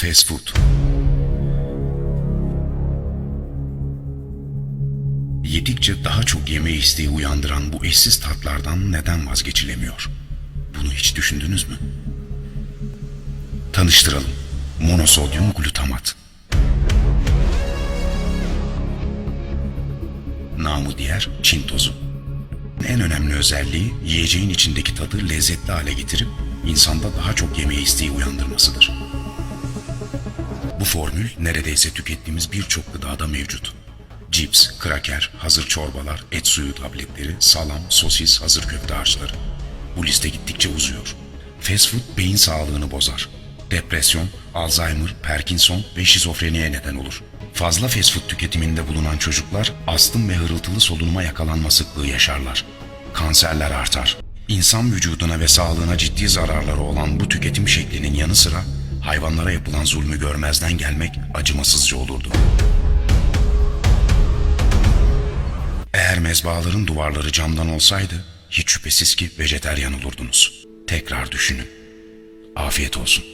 Fast food. Yedikçe daha çok yeme isteği uyandıran bu eşsiz tatlardan neden vazgeçilemiyor? Bunu hiç düşündünüz mü? Tanıştıralım. Monosodyum glutamat. Namı diğer Çin tozu. En önemli özelliği yiyeceğin içindeki tadı lezzetli hale getirip insanda daha çok yemeye isteği uyandırmasıdır. Bu formül neredeyse tükettiğimiz birçok gıdada mevcut. Cips, kraker, hazır çorbalar, et suyu tabletleri, salam, sosis, hazır köfte harçları. Bu liste gittikçe uzuyor. Fast food beyin sağlığını bozar. Depresyon, Alzheimer, Parkinson ve şizofreniye neden olur. Fazla fast food tüketiminde bulunan çocuklar astım ve hırıltılı solunuma yakalanma sıklığı yaşarlar. Kanserler artar. İnsan vücuduna ve sağlığına ciddi zararları olan bu tüketim şeklinin yanı sıra hayvanlara yapılan zulmü görmezden gelmek acımasızca olurdu. Eğer mezbahaların duvarları camdan olsaydı hiç şüphesiz ki vejeteryan olurdunuz. Tekrar düşünün. Afiyet olsun.